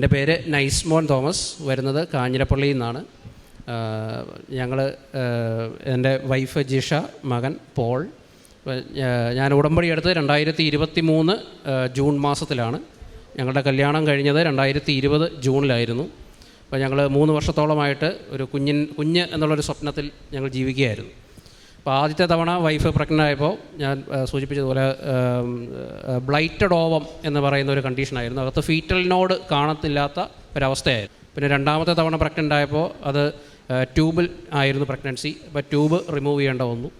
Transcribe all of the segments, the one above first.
എന്റെ പേര് നൈസ്മോൻ തോമസ്. വരുന്നത് കാഞ്ഞിരപ്പള്ളിയിൽ നിന്നാണ്. ഞങ്ങൾ എന്റെ വൈഫ് ജിഷ മകൻ പോൾ. ഞാൻ ഉടമ്പടി എടുത്തത് രണ്ടായിരത്തി ഇരുപത്തി മൂന്ന് ജൂൺ മാസത്തിലാണ്. ഞങ്ങളുടെ കല്യാണം കഴിഞ്ഞത് രണ്ടായിരത്തി ഇരുപത് ജൂണിലായിരുന്നു. അപ്പോൾ ഞങ്ങൾ മൂന്ന് വർഷത്തോളമായിട്ട് ഒരു കുഞ്ഞിൻ കുഞ്ഞ് എന്നുള്ളൊരു സ്വപ്നത്തിൽ ഞങ്ങൾ ജീവിക്കുകയായിരുന്നു. അപ്പോൾ ആദ്യത്തെ തവണ വൈഫ് പ്രഗ്നന്റ് ആയപ്പോൾ ഞാൻ സൂചിപ്പിച്ചതുപോലെ ബ്ലൈറ്റഡ് ഓവം എന്ന് പറയുന്ന ഒരു കണ്ടീഷനായിരുന്നു അകത്ത് ഫീറ്റൽ നോഡ് കാണത്തില്ലാത്ത ഒരവസ്ഥയായിരുന്നു. പിന്നെ രണ്ടാമത്തെ തവണ പ്രഗ്നന്റ് ആയപ്പോൾ അത് ട്യൂബിൽ ആയിരുന്നു പ്രഗ്നൻസി അപ്പോൾ ട്യൂബ് റിമൂവ് ചെയ്യേണ്ട വന്നു.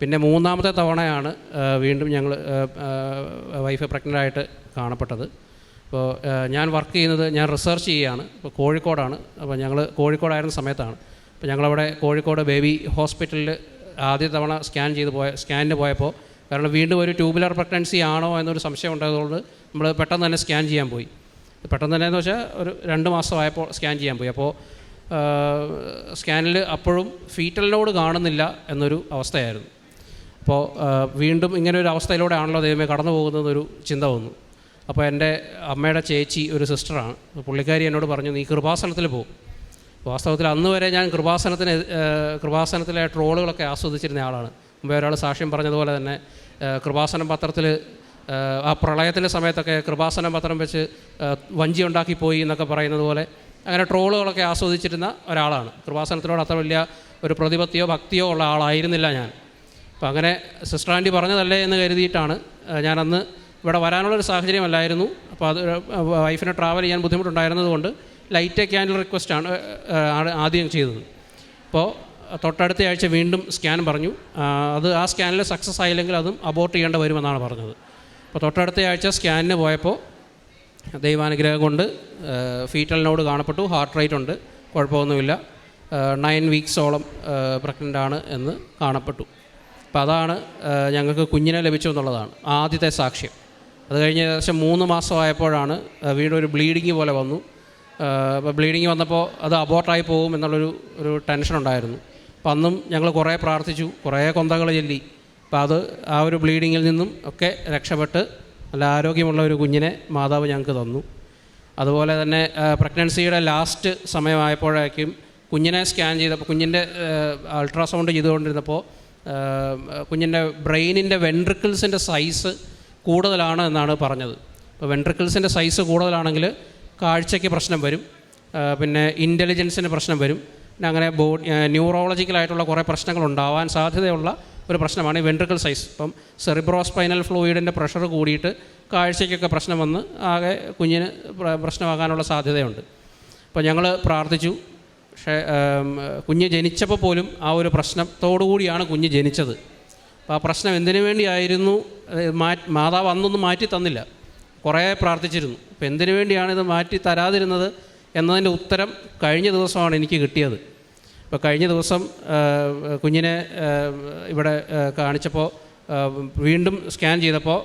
പിന്നെ മൂന്നാമത്തെ തവണയാണ് വീണ്ടും ഞങ്ങൾ വൈഫ് പ്രഗ്നന്റ് ആയിട്ട് കാണപ്പെട്ടത്. അപ്പോൾ ഞാൻ വർക്ക് ചെയ്യുന്നത് ഞാൻ റിസർച്ച് ചെയ്യുകയാണ്. ഇപ്പോൾ കോഴിക്കോടാണ്. അപ്പോൾ ഞങ്ങൾ കോഴിക്കോടായിരുന്ന സമയത്താണ്. അപ്പോൾ ഞങ്ങളവിടെ കോഴിക്കോട് ബേബി ഹോസ്പിറ്റലിൽ ആദ്യ തവണ സ്കാൻ ചെയ്ത് പോയ സ്കാനിന് പോയപ്പോൾ കാരണം വീണ്ടും ഒരു ട്യൂബുലർ പ്രഗ്നൻസി ആണോ എന്നൊരു സംശയം ഉണ്ടായതുകൊണ്ട് നമ്മൾ പെട്ടെന്ന് തന്നെ സ്കാൻ ചെയ്യാൻ പോയി. പെട്ടെന്ന് തന്നെ എന്ന് വെച്ചാൽ ഒരു രണ്ട് മാസമായപ്പോൾ സ്കാൻ ചെയ്യാൻ പോയി. അപ്പോൾ സ്കാനിൽ അപ്പോഴും ഫീറ്റലിനോട് കാണുന്നില്ല എന്നൊരു അവസ്ഥയായിരുന്നു. അപ്പോൾ വീണ്ടും ഇങ്ങനെ ഒരു അവസ്ഥയിലൂടെ ആണല്ലോ ദൈവമേ കടന്നു പോകുന്നതെന്നൊരു ചിന്ത വന്നു. അപ്പോൾ എന്റെ അമ്മയുടെ ചേച്ചി ഒരു സിസ്റ്ററാണ് പുള്ളിക്കാരി എന്നോട് പറഞ്ഞു നീ കൃപാസനത്തിൽ പോകും വാസ്തവത്തിൽ അന്ന് വരെ ഞാൻ കൃപാസനത്തിന് കൃപാസനത്തിലെ ട്രോളുകളൊക്കെ ആസ്വദിച്ചിരുന്ന ആളാണ്. മുമ്പേ ഒരാൾ സാക്ഷ്യം പറഞ്ഞതുപോലെ തന്നെ കൃപാസനം പത്രത്തിൽ ആ, പ്രളയത്തിന്റെ സമയത്തൊക്കെ കൃപാസനം പത്രം വെച്ച് വഞ്ചി ഉണ്ടാക്കി പോയി എന്നൊക്കെ പറയുന്നത് പോലെ അങ്ങനെ ട്രോളുകളൊക്കെ ആസ്വദിച്ചിരുന്ന ഒരാളാണ്. കൃപാസനത്തിനോട് അത്ര വലിയ ഒരു പ്രതിപത്തിയോ ഭക്തിയോ ഉള്ള ആളായിരുന്നില്ല ഞാൻ. അപ്പോൾ അങ്ങനെ സിസ്റ്റർ ആന്റി പറഞ്ഞതല്ലേ എന്ന് കരുതിയിട്ടാണ് ഞാനന്ന് ഇവിടെ വരാനുള്ളൊരു സാഹചര്യമല്ലായിരുന്നു. അപ്പോൾ അത് വൈഫിനെ ട്രാവൽ ചെയ്യാൻ ബുദ്ധിമുട്ടുണ്ടായിരുന്നതുകൊണ്ട് ലൈറ്റ് ക്യാൻഡിൽ റിക്വസ്റ്റ് ആണ് ആദ്യം ചെയ്തത്. അപ്പോൾ തൊട്ടടുത്ത ആഴ്ച വീണ്ടും സ്കാൻ പറഞ്ഞു. അത് ആ സ്കാനിൽ സക്സസ് ആയില്ലെങ്കിൽ അതും അബോർട്ട് ചെയ്യേണ്ട വരുമെന്നാണ് പറഞ്ഞത്. അപ്പോൾ തൊട്ടടുത്ത ആഴ്ച സ്കാനിന് പോയപ്പോൾ ദൈവാനുഗ്രഹം കൊണ്ട് ഫീറ്റൽ നോട് കാണപ്പെട്ടു ഹാർട്ട് റേറ്റ് ഉണ്ട് കുഴപ്പമൊന്നുമില്ല. നയൻ വീക്സോളം പ്രഗ്നന്റ് ആണ് എന്ന് കാണപ്പെട്ടു. അപ്പോൾ അതാണ് ഞങ്ങൾക്ക് കുഞ്ഞിനെ ലഭിച്ചു എന്നുള്ളതാണ് ആദ്യത്തെ സാക്ഷ്യം. അത് കഴിഞ്ഞ് ഏകദേശം മൂന്ന് മാസമായപ്പോഴാണ് ഒരു ബ്ലീഡിങ് പോലെ വന്നു. ബ്ലീഡിങ് വന്നപ്പോൾ അത് അബോർട്ടായി പോകും എന്നുള്ളൊരു ഒരു ടെൻഷൻ ഉണ്ടായിരുന്നു. അപ്പം അന്നും ഞങ്ങൾ കുറേ പ്രാർത്ഥിച്ചു കുറേ കൊന്തകൾ ചൊല്ലി. അപ്പം അത് ആ ഒരു ബ്ലീഡിങ്ങിൽ നിന്നും ഒക്കെ രക്ഷപ്പെട്ട് നല്ല ആരോഗ്യമുള്ള ഒരു കുഞ്ഞിനെ മാതാവ് ഞങ്ങൾക്ക് തന്നു. അതുപോലെ തന്നെ പ്രഗ്നൻസിയുടെ ലാസ്റ്റ് സമയമായപ്പോഴേക്കും കുഞ്ഞിനെ സ്കാൻ ചെയ്തപ്പോൾ കുഞ്ഞിന്റെ അൾട്രാസൗണ്ട് ചെയ്തുകൊണ്ടിരുന്നപ്പോൾ കുഞ്ഞിന്റെ ബ്രെയിനിന്റെ വെൻട്രിക്കിൾസിന്റെ സൈസ് കൂടുതലാണ് എന്നാണ് പറഞ്ഞത്. അപ്പോൾ വെൻട്രിക്കിൾസിന്റെ സൈസ് കൂടുതലാണെങ്കിൽ കാഴ്ചയ്ക്ക് പ്രശ്നം വരും. പിന്നെ ഇന്റലിജൻസിന് പ്രശ്നം വരും. പിന്നെ അങ്ങനെ ബോ ന്യൂറോളജിക്കലായിട്ടുള്ള കുറേ പ്രശ്നങ്ങൾ ഉണ്ടാവാൻ സാധ്യതയുള്ള ഒരു പ്രശ്നമാണ് വെൻട്രിക്കൽ സൈസ് ഇപ്പം സെറിബ്രോസ്പൈനൽ ഫ്ലൂയിഡിന്റെ പ്രഷർ കൂടിയിട്ട് കാഴ്ചയ്ക്കൊക്കെ പ്രശ്നം വന്ന് ആകെ കുഞ്ഞിന് പ്ര- പ്രശ്നമാകാനുള്ള സാധ്യതയുണ്ട്. അപ്പോൾ ഞങ്ങൾ പ്രാർത്ഥിച്ചു. പക്ഷേ കുഞ്ഞ് ജനിച്ചപ്പോൾ പോലും ആ ഒരു പ്രശ്നത്തോടു കൂടിയാണ് കുഞ്ഞ് ജനിച്ചത്. അപ്പോൾ ആ പ്രശ്നം എന്തിനു വേണ്ടിയായിരുന്നു? മാതാവ് അന്നൊന്നും മാറ്റി തന്നില്ല. കുറേ പ്രാർത്ഥിച്ചിരുന്നു. അപ്പോൾ എന്തിനു വേണ്ടിയാണ് ഇത് മാറ്റി തരാതിരുന്നത് എന്നതിന്റെ ഉത്തരം കഴിഞ്ഞ ദിവസമാണ് എനിക്ക് കിട്ടിയത്. ഇപ്പോൾ കഴിഞ്ഞ ദിവസം കുഞ്ഞിനെ ഇവിടെ കാണിച്ചപ്പോൾ വീണ്ടും സ്കാൻ ചെയ്തപ്പോൾ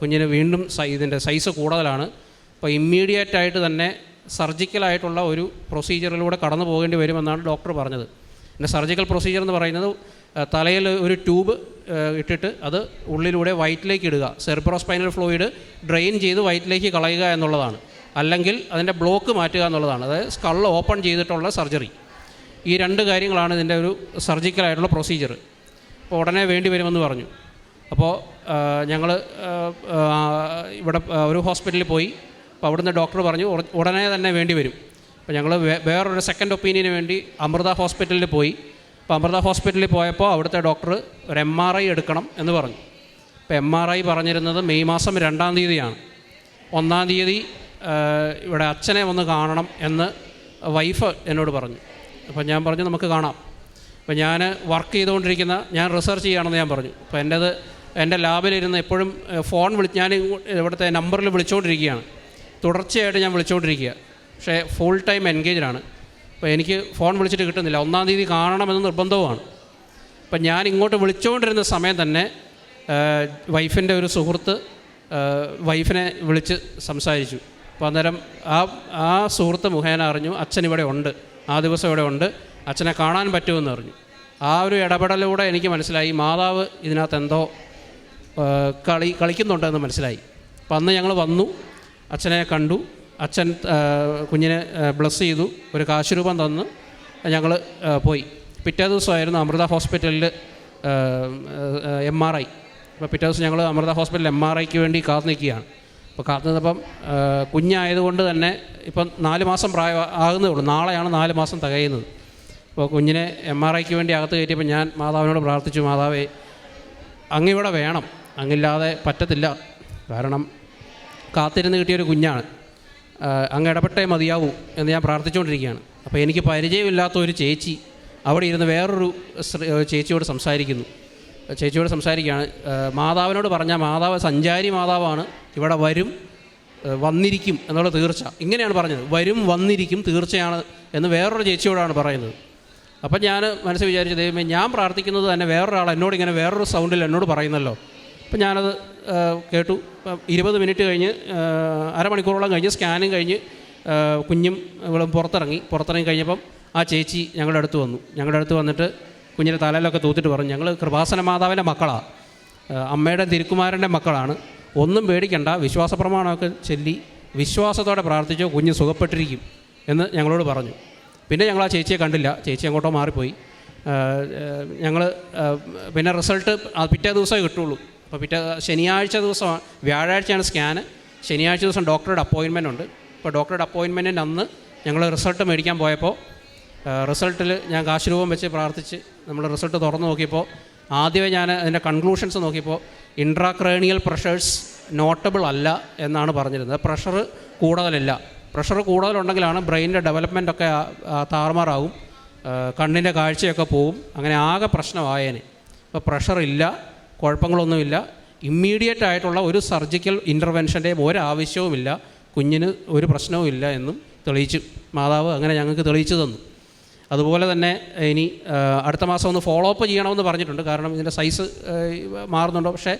കുഞ്ഞിന് വീണ്ടും ഇതിന്റെ സൈസ് കൂടുതലാണ്. അപ്പോൾ ഇമ്മീഡിയറ്റ് ആയിട്ട് തന്നെ സർജിക്കലായിട്ടുള്ള ഒരു പ്രൊസീജിയറിലൂടെ കടന്നു പോകേണ്ടി വരുമെന്നാണ് ഡോക്ടർ പറഞ്ഞത്. പിന്നെ സർജിക്കൽ പ്രൊസീജിയർ എന്ന് പറയുന്നത് തലയിൽ ഒരു ട്യൂബ് ഇട്ടിട്ട് അത് ഉള്ളിലൂടെ വയറ്റിലേക്ക് ഇടുക. സെർബ്രോസ്പൈനൽ ഫ്ലൂയിഡ് ഡ്രെയിൻ ചെയ്ത് വയറ്റിലേക്ക് കളയുക എന്നുള്ളതാണ്. അല്ലെങ്കിൽ അതിന്റെ ബ്ലോക്ക് മാറ്റുക എന്നുള്ളതാണ്. അതായത് സ്കൾ ഓപ്പൺ ചെയ്തിട്ടുള്ള സർജറി. ഈ രണ്ട് കാര്യങ്ങളാണ് ഇതിന്റെ ഒരു സർജിക്കലായിട്ടുള്ള പ്രൊസീജിയർ അപ്പോൾ ഉടനെ വേണ്ടി വരുമെന്ന് പറഞ്ഞു. അപ്പോൾ ഞങ്ങൾ ഇവിടെ ഒരു ഹോസ്പിറ്റലിൽ പോയി. അപ്പോൾ അവിടുന്ന് ഡോക്ടർ പറഞ്ഞു ഉട- ഉടനെ തന്നെ വേണ്ടി വരും. അപ്പോൾ ഞങ്ങൾ വേറൊരു സെക്കൻഡ് ഒപ്പീനിയന് വേണ്ടി അമൃത ഹോസ്പിറ്റലിൽ പോയി. അപ്പോൾ അമൃത ഹോസ്പിറ്റലിൽ പോയപ്പോൾ അവിടുത്തെ ഡോക്ടർ ഒരു എം ആർ ഐ എടുക്കണം എന്ന് പറഞ്ഞു. അപ്പോൾ എം ആർ ഐ പറഞ്ഞിരുന്നത് മെയ് മാസം രണ്ടാം തീയതിയാണ്. ഒന്നാം തീയതി ഇവിടെ അച്ഛനെ ഒന്ന് കാണണം എന്ന് വൈഫ് എന്നോട് പറഞ്ഞു. അപ്പോൾ ഞാൻ പറഞ്ഞു നമുക്ക് കാണാം. അപ്പോൾ ഞാൻ വർക്ക് ചെയ്തുകൊണ്ടിരിക്കുന്ന ഞാൻ റിസർച്ച് ചെയ്യുകയാണെന്ന് ഞാൻ പറഞ്ഞു. അപ്പോൾ എന്റേത് എന്റെ ലാബിലിരുന്ന് എപ്പോഴും ഫോൺ വിളി ഞാൻ ഇവിടുത്തെ നമ്പറിൽ വിളിച്ചുകൊണ്ടിരിക്കുകയാണ്. തുടർച്ചയായിട്ട് ഞാൻ വിളിച്ചുകൊണ്ടിരിക്കുക. പക്ഷേ ഫുൾ ടൈം എൻഗേജാണ് അപ്പോൾ എനിക്ക് ഫോൺ വിളിച്ചിട്ട് കിട്ടുന്നില്ല. ഒന്നാം തീയതി കാണണമെന്ന് നിർബന്ധവുമാണ്. അപ്പം ഞാൻ ഇങ്ങോട്ട് വിളിച്ചുകൊണ്ടിരുന്ന സമയം തന്നെ വൈഫിന്റെ ഒരു സുഹൃത്ത് വൈഫിനെ വിളിച്ച് സംസാരിച്ചു. അപ്പോൾ അന്നേരം ആ ആ സുഹൃത്ത് മുഖേന അറിഞ്ഞു അച്ഛൻ ഇവിടെ ഉണ്ട്. ആ ദിവസം ഇവിടെ ഉണ്ട്. അച്ഛനെ കാണാൻ പറ്റുമെന്ന് അറിഞ്ഞു. ആ ഒരു ഇടപെടലിലൂടെ എനിക്ക് മനസ്സിലായി. മാതാവ് ഇതിനകത്ത് എന്തോ കളി കളിക്കുന്നുണ്ടെന്ന് മനസ്സിലായി. അപ്പം അന്ന് ഞങ്ങൾ വന്നു. അച്ഛനെ കണ്ടു. അച്ഛൻ കുഞ്ഞിനെ ബ്ലസ് ചെയ്തു ഒരു കാശുരൂപം തന്ന് ഞങ്ങൾ പോയി. പിറ്റേ ദിവസമായിരുന്നു അമൃത ഹോസ്പിറ്റലിൽ എം ആർ ഐ അപ്പോൾ പിറ്റേ ദിവസം ഞങ്ങൾ അമൃത ഹോസ്പിറ്റലിൽ എം ആർ ഐക്ക് വേണ്ടി കാത്തു നിൽക്കുകയാണ് അപ്പോൾ കാത്തു നിന്നപ്പം കുഞ്ഞായതുകൊണ്ട് തന്നെ ഇപ്പം നാല് മാസം പ്രായ ആകുന്നേ ഉള്ളൂ. നാളെയാണ് നാല് മാസം തികയുന്നത്. അപ്പോൾ കുഞ്ഞിനെ എം ആർ ഐക്ക് വേണ്ടി അകത്ത് കയറ്റിയപ്പോൾ ഞാൻ മാതാവിനോട് പ്രാർത്ഥിച്ചു മാതാവേ അങ്ങിവിടെ വേണം. അങ്ങില്ലാതെ പറ്റത്തില്ല. കാരണം കാത്തിരുന്ന് കിട്ടിയൊരു കുഞ്ഞാണ്. അങ്ങ് ഇടപെട്ടേ മതിയാവൂ എന്ന് ഞാൻ പ്രാർത്ഥിച്ചുകൊണ്ടിരിക്കുകയാണ്. അപ്പോൾ എനിക്ക് പരിചയമില്ലാത്ത ഒരു ചേച്ചി അവിടെ ഇരുന്ന് വേറൊരു ചേച്ചിയോട് സംസാരിക്കുന്നു. ചേച്ചിയോട് സംസാരിക്കുകയാണ്. മാതാവിനോട് പറഞ്ഞാൽ മാതാവ് സഞ്ചാരി മാതാവാണ് ഇവിടെ വരും വന്നിരിക്കും എന്നുള്ള തീർച്ച. ഇങ്ങനെയാണ് പറഞ്ഞത്. വരും വന്നിരിക്കും തീർച്ചയാണ് എന്ന് വേറൊരു ചേച്ചിയോടാണ് പറയുന്നത്. അപ്പം ഞാൻ മനസ്സിൽ വിചാരിച്ചു ദൈവമേ ഞാൻ പ്രാർത്ഥിക്കുന്നത് തന്നെ വേറൊരാൾ എന്നോട് ഇങ്ങനെ വേറൊരു സൗണ്ടിൽ എന്നോട് പറയുന്നല്ലോ. അപ്പം ഞാനത് കേട്ടു. ഇരുപത് മിനിറ്റ് കഴിഞ്ഞ് അരമണിക്കൂറോളം കഴിഞ്ഞ് സ്കാനും കഴിഞ്ഞ് കുഞ്ഞും ഇവളും പുറത്തിറങ്ങി. പുറത്തിറങ്ങി കഴിഞ്ഞപ്പം ആ ചേച്ചി ഞങ്ങളുടെ അടുത്ത് വന്നു. ഞങ്ങളുടെ അടുത്ത് വന്നിട്ട് കുഞ്ഞിന്റെ തലയിലൊക്കെ തൂത്തിട്ട് പറഞ്ഞു ഞങ്ങൾ കൃപാസന മാതാവിന്റെ മക്കളാണ് അമ്മയുടെ തിരുക്കുമാരന്റെ മക്കളാണ്. ഒന്നും പേടിക്കണ്ട വിശ്വാസ പ്രമാണമൊക്കെ ചൊല്ലി വിശ്വാസത്തോടെ പ്രാർത്ഥിച്ചോ കുഞ്ഞ് സുഖപ്പെട്ടിരിക്കും എന്ന് ഞങ്ങളോട് പറഞ്ഞു. പിന്നെ ഞങ്ങൾ ആ ചേച്ചിയെ കണ്ടില്ല. ചേച്ചി അങ്ങോട്ടോ മാറിപ്പോയി. ഞങ്ങൾ പിന്നെ റിസൾട്ട് പിറ്റേ ദിവസമേ കിട്ടുള്ളൂ. അപ്പോൾ പിറ്റേ ശനിയാഴ്ച ദിവസം വ്യാഴാഴ്ചയാണ് സ്കാന് ശനിയാഴ്ച ദിവസം ഡോക്ടറുടെ അപ്പോയിൻമെന്റ് ഉണ്ട്. അപ്പോൾ ഡോക്ടറുടെ അപ്പോയിൻമെന്റിന്റെ അന്ന് ഞങ്ങൾ റിസൾട്ട് മേടിക്കാൻ പോയപ്പോൾ റിസൾട്ടിൽ ഞാൻ കാശുരൂപം വെച്ച് പ്രാർത്ഥിച്ച് നമ്മൾ റിസൾട്ട് തുറന്നു നോക്കിയപ്പോൾ ആദ്യമേ ഞാൻ അതിന്റെ കൺക്ലൂഷൻസ് നോക്കിയപ്പോൾ ഇൻട്രാക്രേണിയൽ പ്രഷേഴ്സ് നോട്ടബിൾ അല്ല എന്നാണ് പറഞ്ഞിരുന്നത്. പ്രഷർ കൂടുതലില്ല. പ്രഷർ കൂടുതലുണ്ടെങ്കിലാണ് ബ്രെയിനിന്റെ ഡെവലപ്മെന്റ് ഒക്കെ താറുമാറാവും. കണ്ണിന്റെ കാഴ്ചയൊക്കെ പോവും. അങ്ങനെ ആകെ പ്രശ്നമായേനെ. അപ്പോൾ പ്രഷർ ഇല്ല കുഴപ്പങ്ങളൊന്നുമില്ല. ഇമ്മീഡിയറ്റ് ആയിട്ടുള്ള ഒരു സർജിക്കൽ ഇന്റർവെൻഷന്റെയും ഒരാവശ്യവുമില്ല. കുഞ്ഞിന് ഒരു പ്രശ്നവുമില്ല എന്നും തെളിയിച്ചു. മാതാവ് അങ്ങനെ ഞങ്ങൾക്ക് തെളിയിച്ചു തന്നു. അതുപോലെ തന്നെ ഇനി അടുത്ത മാസം ഒന്ന് ഫോളോ അപ്പ് ചെയ്യണമെന്ന് പറഞ്ഞിട്ടുണ്ട്. കാരണം ഇതിന്റെ സൈസ് മാറുന്നുണ്ടോ. പക്ഷേ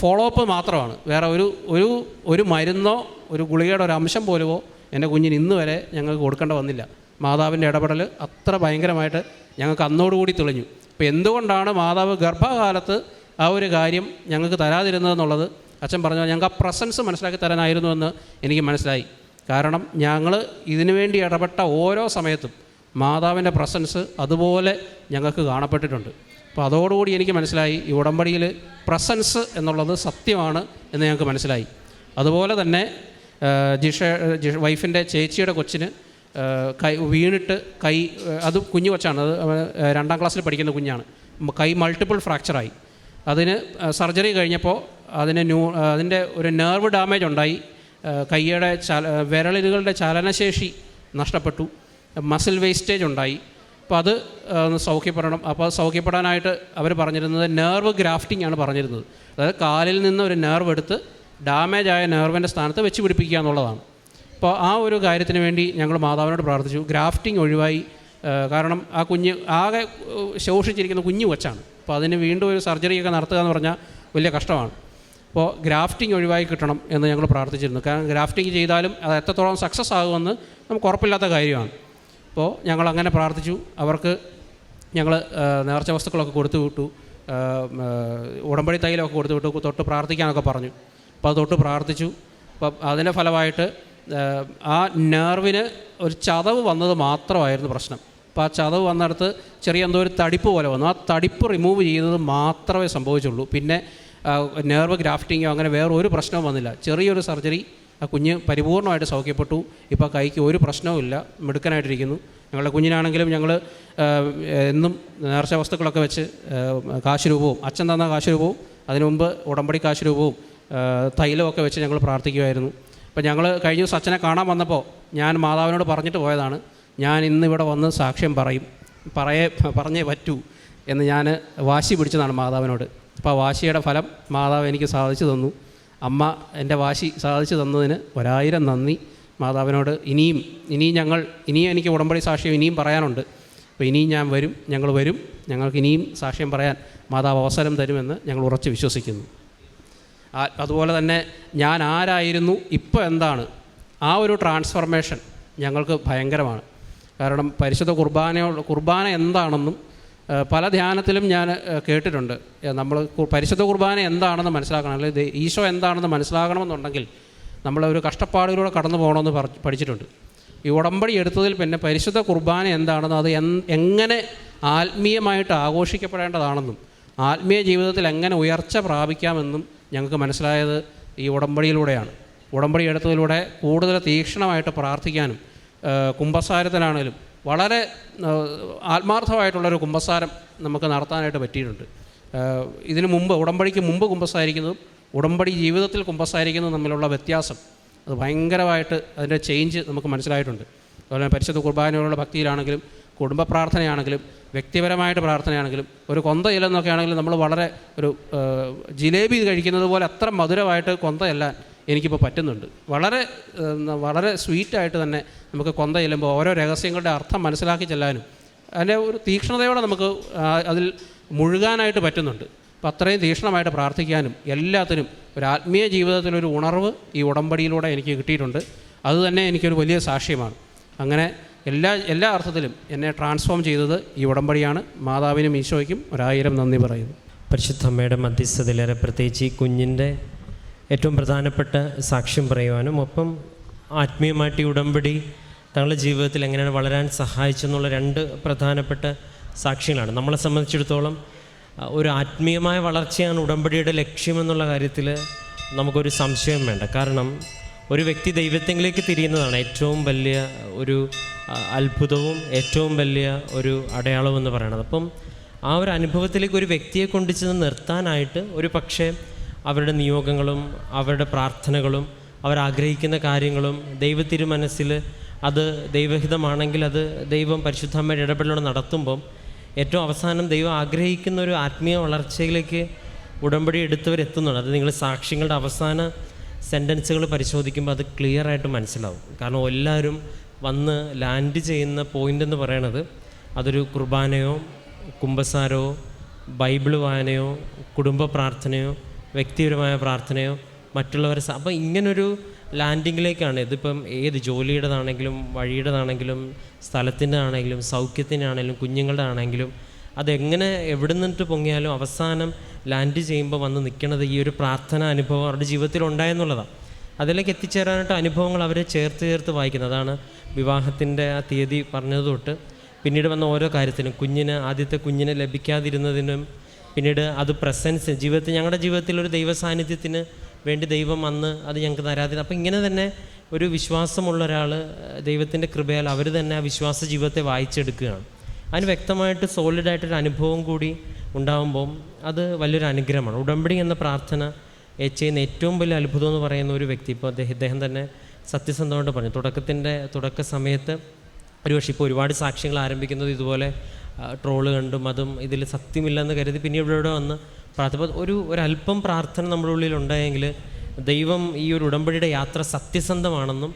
ഫോളോ അപ്പ് മാത്രമാണ്. വേറെ ഒരു ഒരു ഒരു മരുന്നോ ഒരു ഗുളികയുടെ ഒരു അംശം പോലുമോ എന്റെ കുഞ്ഞിന് ഇന്ന് വരെ ഞങ്ങൾക്ക് കൊടുക്കേണ്ട വന്നില്ല. മാതാവിന്റെ ഇടപെടൽ അത്ര ഭയങ്കരമായിട്ട് ഞങ്ങൾക്ക് അന്നോടുകൂടി തെളിഞ്ഞു. അപ്പോൾ എന്തുകൊണ്ടാണ് മാതാവ് ഗർഭകാലത്ത് ആ ഒരു കാര്യം ഞങ്ങൾക്ക് തരാതിരുന്നതെന്നുള്ളത് അച്ഛൻ പറഞ്ഞു ഞങ്ങൾക്ക് ആ പ്രസൻസ് മനസ്സിലാക്കി തരാനായിരുന്നു എന്ന് എനിക്ക് മനസ്സിലായി. കാരണം ഞങ്ങൾ ഇതിനു വേണ്ടി ഇടപെട്ട ഓരോ സമയത്തും മാതാവിന്റെ പ്രസൻസ് അതുപോലെ ഞങ്ങൾക്ക് കാണപ്പെട്ടിട്ടുണ്ട്. അപ്പോൾ അതോടുകൂടി എനിക്ക് മനസ്സിലായി ഈ ഉടമ്പടിയിൽ പ്രസൻസ് എന്നുള്ളത് സത്യമാണ് എന്ന് ഞങ്ങൾക്ക് മനസ്സിലായി. അതുപോലെ തന്നെ ജിഷ ജിഷ വൈഫിന്റെ ചേച്ചിയുടെ കൊച്ചിന് കൈ വീണിട്ട് കൈ അത് കുഞ്ഞു കൊച്ചാണ്. അത് രണ്ടാം ക്ലാസ്സിൽ പഠിക്കുന്ന കുഞ്ഞാണ്. കൈ മൾട്ടിപ്പിൾ ഫ്രാക്ചറായി അതിന് സർജറി കഴിഞ്ഞപ്പോൾ അതിന് ന്യൂ അതിന്റെ ഒരു നെർവ് ഡാമേജ് ഉണ്ടായി. കൈയുടെ ചല വിരലുകളുടെ ചലനശേഷി നഷ്ടപ്പെട്ടു. മസിൽ വേസ്റ്റേജ് ഉണ്ടായി. അപ്പോൾ അത് സൗഖ്യപ്പെടണം. അപ്പോൾ സൗഖ്യപ്പെടാനായിട്ട് അവർ പറഞ്ഞിരുന്നത് നെർവ് ഗ്രാഫ്റ്റിംഗ് ആണ് പറഞ്ഞിരുന്നത്. അതായത് കാലിൽ നിന്ന് ഒരു നെർവ് എടുത്ത് ഡാമേജ് ആയ നെർവിന്റെ സ്ഥാനത്ത് വെച്ച് പിടിപ്പിക്കുക എന്നുള്ളതാണ്. അപ്പോൾ ആ ഒരു കാര്യത്തിന് വേണ്ടി ഞങ്ങൾ മാതാവിനോട് പ്രാർത്ഥിച്ചു. ഗ്രാഫ്റ്റിംഗ് ഒഴിവായി. കാരണം ആ കുഞ്ഞ് ആകെ ശോഷിച്ചിരിക്കുന്ന കുഞ്ഞു കൊച്ചാണ്. അപ്പോൾ അതിന് വീണ്ടും ഒരു സർജറിയൊക്കെ നടത്തുക എന്ന് പറഞ്ഞാൽ വലിയ കഷ്ടമാണ് അപ്പോൾ ഗ്രാഫ്റ്റിംഗ് ഒഴിവായി കിട്ടണം എന്ന് ഞങ്ങൾ പ്രാർത്ഥിച്ചിരുന്നു കാരണം ഗ്രാഫ്റ്റിംഗ് ചെയ്താലും അത് എത്രത്തോളം സക്സസ് ആകുമെന്ന് നമുക്ക് ഉറപ്പില്ലാത്ത കാര്യമാണ് അപ്പോൾ ഞങ്ങൾ അങ്ങനെ പ്രാർത്ഥിച്ചു അവർക്ക് ഞങ്ങൾ നേർച്ച വസ്തുക്കളൊക്കെ കൊടുത്തു വിട്ടു ഉടമ്പടി തൈലമൊക്കെ കൊടുത്തു വിട്ടു തൊട്ട് പ്രാർത്ഥിക്കാനൊക്കെ പറഞ്ഞു അപ്പോൾ അത് തൊട്ട് പ്രാർത്ഥിച്ചു അപ്പം അതിന്റെ ഫലമായിട്ട് ആ നെർവിന് ഒരു ചതവ് വന്നത് മാത്രമായിരുന്നു പ്രശ്നം അപ്പോൾ ആ ചതവ് വന്നിടത്ത് ചെറിയ എന്തോ ഒരു തടിപ്പ് പോലെ വന്നു. ആ തടിപ്പ് റിമൂവ് ചെയ്തത് മാത്രമേ സംഭവിച്ചുള്ളൂ. പിന്നെ നെർവ് ഗ്രാഫ്റ്റിങ്ങോ അങ്ങനെ വേറെ ഒരു പ്രശ്നവും വന്നില്ല. ചെറിയൊരു സർജറി ആ കുഞ്ഞ് പരിപൂർണമായിട്ട് സൗഖ്യപ്പെട്ടു. ഇപ്പോൾ കൈക്ക് ഒരു പ്രശ്നവുമില്ല മിടുക്കനായിട്ടിരിക്കുന്നു. ഞങ്ങളുടെ കുഞ്ഞിനാണെങ്കിലും ഞങ്ങൾ എന്നും നേർച്ച വസ്തുക്കളൊക്കെ വെച്ച് കാശുരൂപവും അച്ഛൻ തന്ന കാശുരൂപവും അതിനു മുമ്പ് ഉടമ്പടി കാശുരൂപവും തൈലമൊക്കെ വെച്ച് ഞങ്ങൾ പ്രാർത്ഥിക്കുമായിരുന്നു അപ്പോൾ ഞങ്ങൾ കഴിഞ്ഞ ദിവസം അച്ഛനെ കാണാൻ വന്നപ്പോൾ ഞാൻ മാതാവിനോട് പറഞ്ഞിട്ട് പോയതാണ്. ഞാൻ ഇന്നിവിടെ വന്ന് സാക്ഷ്യം പറയും. പറയേ പറഞ്ഞേ പറ്റൂ എന്ന് ഞാൻ വാശി പിടിച്ചതാണ് മാതാവിനോട്. അപ്പോൾ ആ വാശിയുടെ ഫലം മാതാവ് എനിക്ക് സാധിച്ചു തന്നു. അമ്മ എന്റെ വാശി സാധിച്ചു തന്നതിന് ഒരായിരം നന്ദി മാതാവിനോട്. ഇനിയും ഇനിയും ഞങ്ങൾ ഇനിയും എനിക്ക് ഉടമ്പടി സാക്ഷ്യം ഇനിയും പറയാനുണ്ട്. അപ്പോൾ ഇനിയും ഞാൻ വരും ഞങ്ങൾ വരും ഞങ്ങൾക്ക് ഇനിയും സാക്ഷ്യം പറയാൻ മാതാവ് അവസരം തരുമെന്ന് ഞങ്ങൾ ഉറച്ച് വിശ്വസിക്കുന്നു. അതുപോലെ തന്നെ ഞാൻ ആരായിരുന്നു ഇപ്പോൾ എന്താണ്? ആ ഒരു ട്രാൻസ്ഫർമേഷൻ ഞങ്ങൾക്ക് ഭയങ്കരമാണ്. കാരണം പരിശുദ്ധ കുർബാനയോട് കുർബാന എന്താണെന്നും പല ധ്യാനത്തിലും ഞാൻ കേട്ടിട്ടുണ്ട്. നമ്മൾ പരിശുദ്ധ കുർബാന എന്താണെന്ന് മനസ്സിലാക്കണം. അല്ലെങ്കിൽ ഈശോ എന്താണെന്ന് മനസ്സിലാക്കണമെന്നുണ്ടെങ്കിൽ ഒരു കഷ്ടപ്പാടിലൂടെ കടന്നു പോകണമെന്ന് പഠിച്ചിട്ടുണ്ട്. ഈ ഉടമ്പടി എടുത്തതിൽ പിന്നെ പരിശുദ്ധ കുർബാന എന്താണെന്നും അത് എങ്ങനെ ആത്മീയമായിട്ട് ആഘോഷിക്കപ്പെടേണ്ടതാണെന്നും ആത്മീയ ജീവിതത്തിൽ എങ്ങനെ ഉയർച്ച പ്രാപിക്കാമെന്നും ഞങ്ങൾക്ക് മനസ്സിലായത് ഈ ഉടമ്പടിയിലൂടെയാണ്. ഉടമ്പടി എടുത്തതിലൂടെ കൂടുതൽ തീക്ഷണമായിട്ട് പ്രാർത്ഥിക്കാനും ആ, കുമ്പസാരത്തിലാണേലും വളരെ ആത്മാർത്ഥമായിട്ടുള്ളൊരു കുമ്പസാരം നമുക്ക് നടത്താനായിട്ട് പറ്റിയിട്ടുണ്ട്. ഇതിനു മുമ്പ് ഉടമ്പടിക്ക് മുമ്പ് കുമ്പസാരിക്കുന്നതും ഉടമ്പടി ജീവിതത്തിൽ കുമ്പസാരിക്കുന്നതും തമ്മിലുള്ള വ്യത്യാസം അത് ഭയങ്കരമായിട്ട് അതിന്റെ ചേഞ്ച് നമുക്ക് മനസ്സിലായിട്ടുണ്ട്. അതുപോലെ തന്നെ പരിശുദ്ധ കുർബാനയോടുള്ള ഭക്തിയിലാണെങ്കിലും കുടുംബ പ്രാർത്ഥനയാണെങ്കിലും വ്യക്തിപരമായിട്ട് പ്രാർത്ഥനയാണെങ്കിലും ഒരു കൊന്ത ഇല്ലെന്നൊക്കെ ആണെങ്കിലും നമ്മൾ വളരെ ഒരു ജിലേബി കഴിക്കുന്നത് പോലെ അത്ര മധുരമായിട്ട് കൊന്തയല്ല എനിക്കിപ്പോൾ പറ്റുന്നുണ്ട്. വളരെ വളരെ സ്വീറ്റായിട്ട് തന്നെ നമുക്ക് കൊന്ത ചെല്ലുമ്പോൾ ഓരോ രഹസ്യങ്ങളുടെ അർത്ഥം മനസ്സിലാക്കി ചെല്ലാനും അതിന്റെ ഒരു തീക്ഷ്ണതയോടെ നമുക്ക് അതിൽ മുഴുകാനായിട്ട് പറ്റുന്നുണ്ട്. അപ്പോൾ അത്രയും തീക്ഷ്ണമായിട്ട് പ്രാർത്ഥിക്കാനും എല്ലാത്തിനും ഒരു ആത്മീയ ജീവിതത്തിലൊരു ഉണർവ് ഈ ഉടമ്പടിയിലൂടെ എനിക്ക് കിട്ടിയിട്ടുണ്ട്. അതുതന്നെ എനിക്കൊരു വലിയ സാക്ഷ്യമാണ്. അങ്ങനെ എല്ലാ എല്ലാ അർത്ഥത്തിലും എന്നെ ട്രാൻസ്ഫോം ചെയ്തത് ഈ ഉടമ്പടിയാണ്. മാതാവിനും ഈശോയ്ക്കും ഒരായിരം നന്ദി പറയുന്നു. പരിശുദ്ധമ്മയുടെ മധ്യസ്ഥതയിലേറെ പ്രത്യേകിച്ച് ഈ കുഞ്ഞിന്റെ ഏറ്റവും പ്രധാനപ്പെട്ട സാക്ഷ്യം പറയുവാനും ഒപ്പം ആത്മീയമായിട്ട് ഈ ഉടമ്പടി തങ്ങളുടെ ജീവിതത്തിൽ എങ്ങനെയാണ് വളരാൻ സഹായിച്ചെന്നുള്ള രണ്ട് പ്രധാനപ്പെട്ട സാക്ഷ്യങ്ങളാണ്. നമ്മളെ സംബന്ധിച്ചിടത്തോളം ഒരു ആത്മീയമായ വളർച്ചയാണ് ഉടമ്പടിയുടെ ലക്ഷ്യമെന്നുള്ള കാര്യത്തിൽ നമുക്കൊരു സംശയം വേണ്ട. കാരണം ഒരു വ്യക്തി ദൈവത്തെങ്കിലേക്ക് തിരിയുന്നതാണ് ഏറ്റവും വലിയ ഒരു അത്ഭുതവും ഏറ്റവും വലിയ ഒരു അടയാളവും എന്ന് പറയുന്നത്. അപ്പം ആ ഒരു അനുഭവത്തിലേക്ക് ഒരു വ്യക്തിയെ കൊണ്ടു ചെന്ന് നിർത്താനായിട്ട് ഒരു പക്ഷേ അവരുടെ നിയോഗങ്ങളും അവരുടെ പ്രാർത്ഥനകളും അവരാഗ്രഹിക്കുന്ന കാര്യങ്ങളും ദൈവത്തിരു മനസ്സിൽ അത് ദൈവഹിതമാണെങ്കിൽ അത് ദൈവം പരിശുദ്ധമ്മയുടെ ഇടപെടലോട് നടത്തുമ്പം ഏറ്റവും അവസാനം ദൈവം ആഗ്രഹിക്കുന്ന ഒരു ആത്മീയ വളർച്ചയിലേക്ക് ഉടമ്പടി എടുത്തവരെത്തുന്നുണ്ട് അത് നിങ്ങൾ സാക്ഷ്യങ്ങളുടെ അവസാന സെന്റൻസുകൾ പരിശോധിക്കുമ്പോൾ അത് ക്ലിയർ ആയിട്ട് മനസ്സിലാവും. കാരണം എല്ലാവരും വന്ന് ലാൻഡ് ചെയ്യുന്ന പോയിന്റ് എന്ന് പറയണത് അതൊരു കുർബാനയോ കുമ്പസാരോ ബൈബിൾ വായനയോ കുടുംബ പ്രാർത്ഥനയോ വ്യക്തിപരമായ പ്രാർത്ഥനയോ മറ്റുള്ളവരെ അപ്പോൾ ഇങ്ങനൊരു ലാൻഡിങ്ങിലേക്കാണ്. ഇതിപ്പം ഏത് ജോലിയുടേതാണെങ്കിലും വഴിയുടേതാണെങ്കിലും സ്ഥലത്തിന്റെ ആണെങ്കിലും സൗഖ്യത്തിന്റെ ആണെങ്കിലും കുഞ്ഞുങ്ങളുടെ ആണെങ്കിലും അതെങ്ങനെ എവിടെ നിന്നിട്ട് പൊങ്ങിയാലും അവസാനം ലാൻഡ് ചെയ്യുമ്പോൾ വന്ന് നിൽക്കുന്നത് ഈ ഒരു പ്രാർത്ഥന അനുഭവം അവരുടെ ജീവിതത്തിൽ ഉണ്ടായെന്നുള്ളതാണ് അതിലേക്ക് എത്തിച്ചേരാനായിട്ട് അനുഭവങ്ങൾ അവരെ ചേർത്ത് ചേർത്ത് വായിക്കുന്നത്. അതാണ് വിവാഹത്തിന്റെ ആ തീയതി പറഞ്ഞത് തൊട്ട് പിന്നീട് വന്ന ഓരോ കാര്യത്തിനും കുഞ്ഞിന് ആദ്യത്തെ കുഞ്ഞിനെ ലഭിക്കാതിരുന്നതിനും പിന്നീട് അത് പ്രസൻസ് ജീവിതത്തിൽ ഞങ്ങളുടെ ജീവിതത്തിൽ ഒരു ദൈവ സാന്നിധ്യത്തിന് വേണ്ടി ദൈവം വന്ന് അത് ഞങ്ങൾക്ക് തരാതിരുന്നു. അപ്പം ഇങ്ങനെ തന്നെ ഒരു വിശ്വാസമുള്ള ഒരാൾ ദൈവത്തിന്റെ കൃപയാൽ അവർ തന്നെ ആ വിശ്വാസ ജീവിതത്തെ വായിച്ചെടുക്കുകയാണ്. അതിന് വ്യക്തമായിട്ട് സോളിഡായിട്ടൊരു അനുഭവം കൂടി ഉണ്ടാകുമ്പം അത് വലിയൊരു അനുഗ്രഹമാണ്. ഉടമ്പടി എന്ന പ്രാർത്ഥന ചെയ്യുന്ന ഏറ്റവും വലിയ അത്ഭുതം എന്ന് പറയുന്ന ഒരു വ്യക്തി ഇപ്പോൾ അദ്ദേഹം തന്നെ സത്യസന്ധമായിട്ട് പറഞ്ഞു. തുടക്കത്തിന്റെ തുടക്ക സമയത്ത് ഒരുപക്ഷെ ഇപ്പോൾ ഒരുപാട് സാക്ഷ്യങ്ങൾ ആരംഭിക്കുന്നത് ഇതുപോലെ ട്രോൾ കണ്ടും അതും ഇതിൽ സത്യമില്ലെന്ന് കരുതി പിന്നെ ഇവിടെ ഇവിടെ വന്ന് പ്രാർത്ഥന ഒരു ഒരല്പം പ്രാർത്ഥന നമ്മുടെ ഉള്ളിൽ ഉണ്ടായെങ്കിൽ ദൈവം ഈ ഒരു ഉടമ്പടിയുടെ യാത്ര സത്യസന്ധമാണെന്നും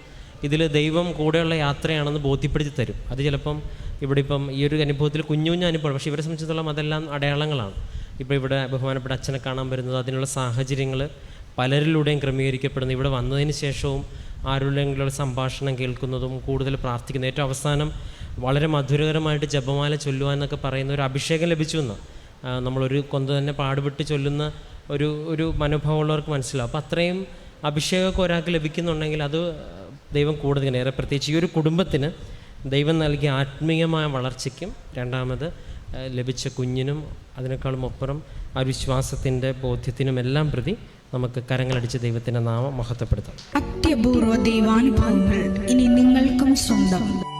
ഇതിൽ ദൈവം കൂടെയുള്ള യാത്രയാണെന്ന് ബോധ്യപ്പെടുത്തി തരും. അത് ചിലപ്പം ഇവിടെ ഇപ്പം ഈ ഒരു അനുഭവത്തിൽ കുഞ്ഞു കുഞ്ഞു അനുഭവം പക്ഷേ ഇവരെ സംബന്ധിച്ചിടത്തോളം അതെല്ലാം അടയാളങ്ങളാണ്. ഇപ്പോൾ ഇവിടെ ബഹുമാനപ്പെട്ട അച്ഛനെ കാണാൻ വരുന്നത് അതിനുള്ള സാഹചര്യങ്ങൾ പലരിലൂടെയും ക്രമീകരിക്കപ്പെടുന്നു. ഇവിടെ വന്നതിന് ശേഷവും ആരുടെയെങ്കിലും സംഭാഷണം കേൾക്കുന്നതും കൂടുതൽ പ്രാർത്ഥിക്കുന്നത്. ഏറ്റവും അവസാനം വളരെ മധുരകരമായിട്ട് ജപമാല ചൊല്ലുവാൻ എന്നൊക്കെ പറയുന്ന ഒരു അഭിഷേകം ലഭിച്ചു എന്ന്. നമ്മളൊരു കൊന്ത തന്നെ പാടുപെട്ട് ചൊല്ലുന്ന ഒരു ഒരു മനോഭാവമുള്ളവർക്ക് മനസ്സിലാവും. അപ്പോൾ അത്രയും അഭിഷേകമൊക്കെ ഒരാൾക്ക് ലഭിക്കുന്നുണ്ടെങ്കിൽ അത് ദൈവം കൂടുതൽ ഏറെ പ്രത്യേകിച്ച് ഈ ഒരു കുടുംബത്തിന് ദൈവം നൽകിയ ആത്മീയമായ വളർച്ചയ്ക്കും രണ്ടാമത് ലഭിച്ച കുഞ്ഞിനും അതിനേക്കാളും അപ്പുറം ആ വിശ്വാസത്തിന്റെ ബോധ്യത്തിനും എല്ലാം പ്രതി നമുക്ക് കരങ്ങളടിച്ച് ദൈവത്തിന്റെ നാമം മഹത്വപ്പെടുത്താം. അത്യപൂർവ ദൈവാനുഭവങ്ങൾ ഇനി നിങ്ങൾക്കും സ്വന്തം.